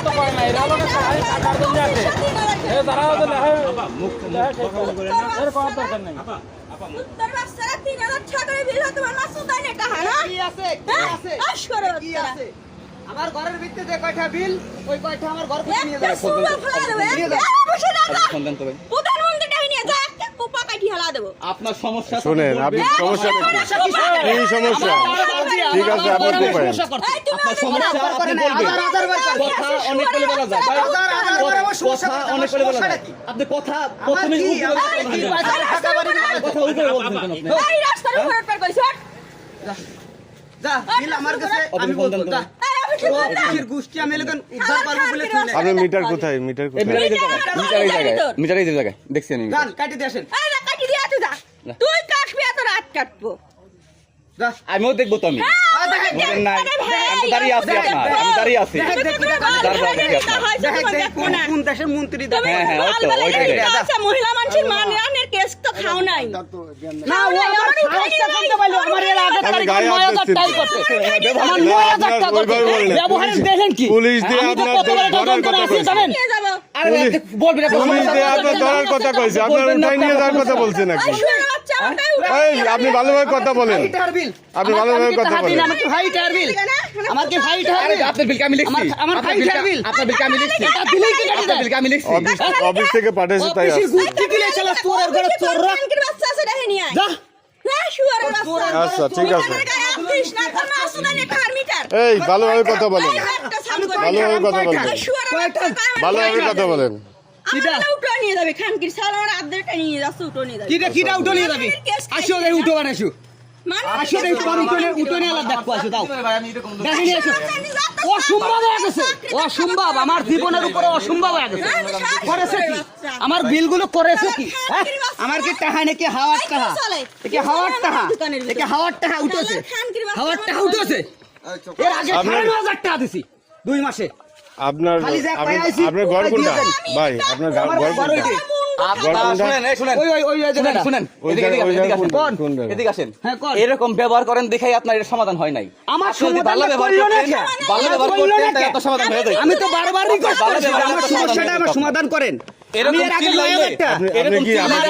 তো করে না এরা লোকে টাকার জন্য আছে এ তারা তো এর দরকার নেই আমার ঘরের ভিতরে যে কয়টা বিল ওই কয়টা আমার ঘর থেকে নিয়ে যাবে সুন্দর ফেলা দেবো, নিয়ে একটা যাও। বসে না যা। সন্ধান তো ভাই প্রধানমন্ত্রী নিয়ে যা, একটা পোপা কাটি হেলা দেবো। আপনার সমস্যা শোনেন আপনি সমস্যা কি সমস্যা ঠিক আছে আপনি আপনার সমস্যা বলবেন। কথা অনেক বলা যায়। কথা অনেক যায়। আপনি কথা প্রথমে কথা উপরে কেন? আপনি? এই রাস্তার উপর কইছো। যা আমার কাছে আমি বলব যা। আপনার মিটার কোথায়? মিটার কোথায়? মিটার এই জায়গায় মিটার এই দেখছি আমি। কাটি দিয়ে আসেন। তুই যা। কাটবি এত রাত কাটবো। আমিও দেখব তো আমি। মহিলা মানুষের কেস তো খাও নাই। পুলিশ দিয়ে আপনার ধরার কথা কইছে। আপনার উঠাই নিয়ে যাওয়ার কথা বলছে নাকি? এই আপনি ভালোভাবে কথা বলেন। আপনি ভালোভাবে কথা বলেন। না, আমার কি ভাইটার বিল আমার কি ভাইটার আরে বিল আপনার বিলকে আমি লিখছি। আমার- ভাইটার বিলকে- বিল। আপনার বিলকে আমি লিখছি। এটা দিলেই কি কাটি আপনার? বিলকে আমি লিখছি। অফিস অফিস থেকে পাঠিয়েছে তাই অফিসের আসছে। গুষ্টি দিলে চলা চোরের ঘরে চোর রাখ বাচ্চা আছে দেখে নিয়ে আয়। যা হ্যাঁ, শুয়োরের বাচ্চা। আচ্ছা ঠিক আছে। না, মিটার। এই ভালোভাবে কথা বলেন। ভালোভাবে কথা বলেন। কার ভালোভাবে কথা বলেন। নিয়ে যাবে খানকির আমার নিয়ে যাচ্ছে উঠো নিয়ে যাবে। কিটা কিটা উঠো নিয়ে যাবি? আসো রে উঠো বানাইছো মানুষ আসো। উঠো নিয়ে উঠো নিয়ে আলাদা দেখো আসো দাও। দেখে নিয়ে আসো। অসম্ভব হয়ে গেছে। অসম্ভব আমার জীবনের উপরে অসম্ভব হয়ে গেছে। করেছে কি? আমার বিলগুলো করেছে কি? হ্যাঁ? আমার কি টাহা নাকি হাওয়ার টাহা? একে হাওয়ার টাহা? একে হাওয়ার টাহা উঠেছে? হাওয়ার টাহা উঠেছে? এর আগে সাড়ে ন হাজার টাকা দিছি দুই মাসে। আপনার আপনার ঘর কোনটা? ভাই আপনার ঘর কোনটা? হ্যাঁ? এরকম ব্যবহার করেন দেখাই আপনার এর সমাধান হয় নাই। আমার ভালো ব্যবহার? ভালো ব্যবহার করতেন আপনার সমাধান হয়ে যেত আমি তো বারবার রিকোয়েস্ট করছি আমার সমস্যাটা আমার সমাধান করেন। এরকম চিল্লাইলে- এরকম চিল্লাইলে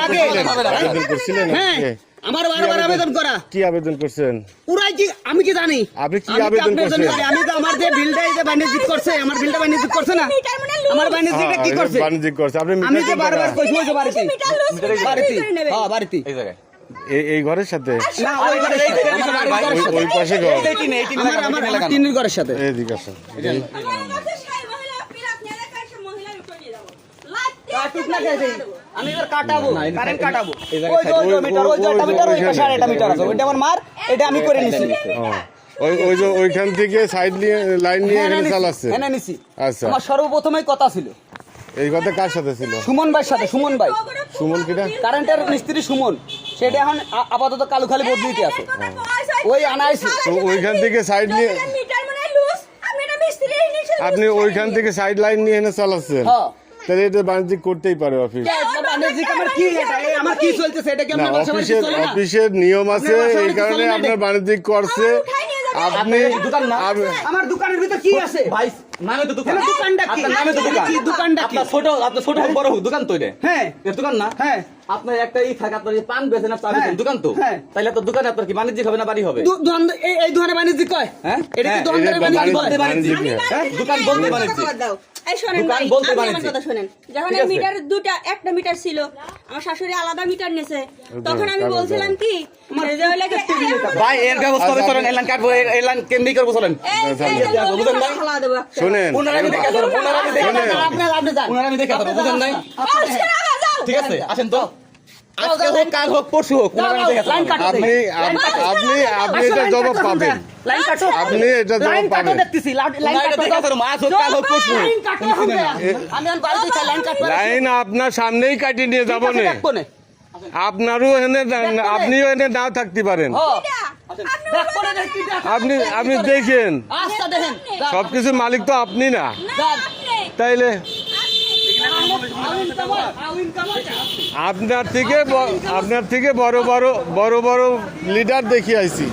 হ্যাঁ? আমার বারবার আবেদন করা। কি আবেদন করছেন? পুরাই কি আমি কি জানি? আপনি কি আবেদন করছেন? আমি তো আমার যে বিলটা এই যে বাণিজ্যিক করছে আমার বিলটা বাণিজ্যিক করছে না? আমার বাণিজ্যিকটা কি হ্যাঁ, করছে? বাণিজ্যিক করছে। আপনি আমি যে বারবার কইছি ওই যে বাড়িতে। বাড়িতে। হ্যাঁ বাড়িতে। এই জায়গায়। এই- ঘরের সাথে? না ওই। পাশে ঘর। টিনের ঘরের সাথে। আসেন কাটুক। আমি এবার কাটাবো কারেন্ট কাটাবো ওই যে ওই যে মিটার ওই যে একটা মিটার ওই পাশে আরেকটা মিটার আছে ওইটা আমার মার এটা আমি করে নিছি ওই ওই যে ওইখান থেকে সাইড নিয়ে লাইন নিয়ে হ্যাঁ, এখানে নিছি। চালাচ্ছে হ্যাঁ, নিছি। আচ্ছা আমার সর্বপ্রথমেই কথা ছিল এই কথা কার সাথে ছিল সুমন ভাইয়ের সাথে সুমন ভাই সুমন কিটা কারেন্টের মিস্ত্রি সুমন সেটা এখন আপাতত কালুখালি বদলিতে আছে ওই আনাইছে। তো ওইখান থেকে সাইড নিয়ে মিটার মানে লুজ আমি এটা মিস্ত্রি এনেছি আপনি ওইখান থেকে সাইড লাইন নিয়ে এনে চালাচ্ছেন হ্যাঁ। তাহলে এটা বাণিজ্যিক করতেই পারে অফিস অফিসের অফিসের নিয়ম আছে এই কারণে আপনার বাণিজ্যিক করছে। আপনি দোকান আমার দোকানের ভিতরে কি আছে ভাই নামে তো দোকান তাহলে দোকানটা কি? আপনার নামে তো দোকান দোকানটা কি? ছোট আপনার ছোট বড় হোক দোকান তো এটা হ্যাঁ দোকান না হ্যাঁ। আপনার একটা ই থাকে আপনার পান বেচেন আর হ্যাঁ। বেচেন দোকান তো। তাইলে দোকানে আপনার কি বাণিজ্যিক হবে না বাড়ি হবে দোকান- এই এই দোকানে বাণিজ্যিক কয় হ্যাঁ? এটা কি বাণিজ্যিক কয় বাণিজ্যিক। বাণিজ্যিক। আমি? বাণিজ্যিক দোকান বলতে বাণিজ্যিক। এই শোনেন ভাই, আপনি আমার কথা শোনেন। যখন। মিটার দুটা একটা মিটার ছিল আমার শাশুড়ি আলাদা মিটার নেছে। তখন আমি বলছিলাম কি ভাই এর ব্যবস্থা হবে চলেন এলান কাটবো এলান কেন্দ্রিক করব চলেন। শুনেন একটা। শোনেন। ওনার আমি দেখে আসব দেখে। আপনার আপনি যান। ওনার আমি দেখে বুঝেন নাই। ঠিক আছে আসেন তো। আজকে হোক কাল হোক পরশু হোক ওনার আমি দেখে লাইন কাটো আপনি আপনি আপনি এটা জবাব পাবেন। লাইন কাটো আপনি এটা জবাব লাইন কাটো পাবেন। দেখতেছি লাইন কাটো দেখে আসব, মাছ হোক কাল হোক পরশু লাইন কাটো আমি এখন বাড়িতে চাই লাইন কাটবো লাইন আপনার সামনেই কাটিয়ে নিয়ে যাব না। আপনারও এনে আপনিও এনে নাও থাকতে পারেন। আপনি দেখ আপনি আপনি দেখেন। আচ্ছা দেখেন। সবকিছু মালিক তো আপনি না। না, তাইলে আপনার থেকে আপনার থেকে বড় বড় বড় বড় লিডার দেখি আইছি।